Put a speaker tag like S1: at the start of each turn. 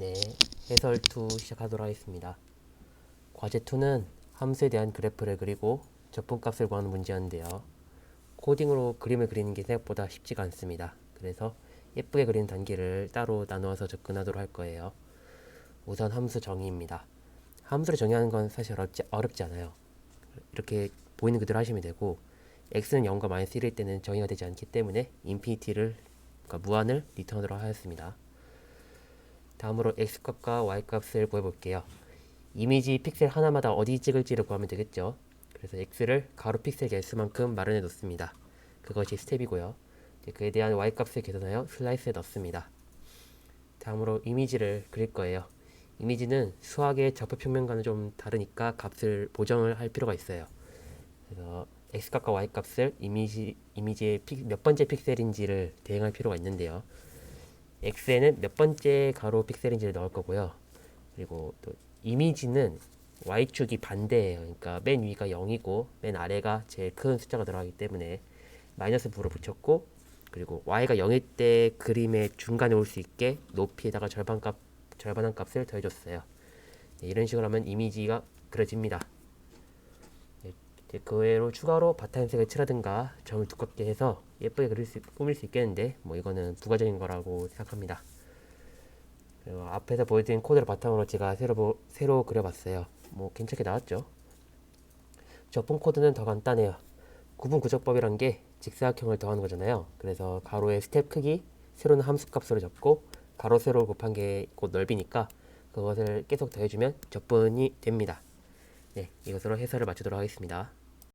S1: 네, 해설 2 시작하도록 하겠습니다. 과제 2는 함수에 대한 그래프를 그리고 적분값을 구하는 문제였는데요. 코딩으로 그림을 그리는 게 생각보다 쉽지가 않습니다. 그래서 예쁘게 그리는 단계를 따로 나누어서 접근하도록 할 거예요. 우선 함수 정의입니다. 함수를 정의하는 건 사실 어렵지, 어렵지 않아요. 이렇게 보이는 그대로 하시면 되고 x는 0과 마이너스 1일 때는 정의가 되지 않기 때문에 인피니티를 그러니까 무한을 리턴하도록 하였습니다. 다음으로 x값과 y값을 구해볼게요. 이미지 픽셀 하나마다 어디 찍을지를 구하면 되겠죠. 그래서 x를 가로 픽셀 개수만큼 마련해 놓습니다. 그것이 스텝이고요. 그에 대한 y값을 계산하여 슬라이스에 넣습니다. 다음으로 이미지를 그릴 거예요. 이미지는 수학의 적표평면과는 좀 다르니까 값을 보정을 할 필요가 있어요. 그래서 x값과 y값을 이미지, 이미지의 픽, 몇 번째 픽셀인지를 대응할 필요가 있는데요. X에는 몇 번째 가로 픽셀인지를 넣을 거고요. 그리고 또 이미지는 y축이 반대예요. 그러니까 맨 위가 0이고 맨 아래가 제일 큰 숫자가 들어가기 때문에 마이너스 부를 붙였고 그리고 y가 0일 때 그림의 중간에 올 수 있게 높이에다가 절반값 절반한 값을 더해줬어요. 네, 이런 식으로 하면 이미지가 그려집니다. 그 외로 추가로 바탕색을 칠하든가 점을 두껍게 해서 예쁘게 그릴 수, 꾸밀 수 있겠는데 뭐 이거는 부가적인 거라고 생각합니다. 그리고 앞에서 보여드린 코드를 바탕으로 제가 새로 보- 새로 그려봤어요. 뭐 괜찮게 나왔죠. 적분 코드는 더 간단해요. 구분 구적법이란 게 직사각형을 더하는 거잖아요. 그래서 가로의 스텝 크기, 세로는 함수 값으로 잡고 가로 세로 곱한 게 곧 넓이니까 그것을 계속 더해주면 적분이 됩니다. 네, 이것으로 해설을 마치도록 하겠습니다.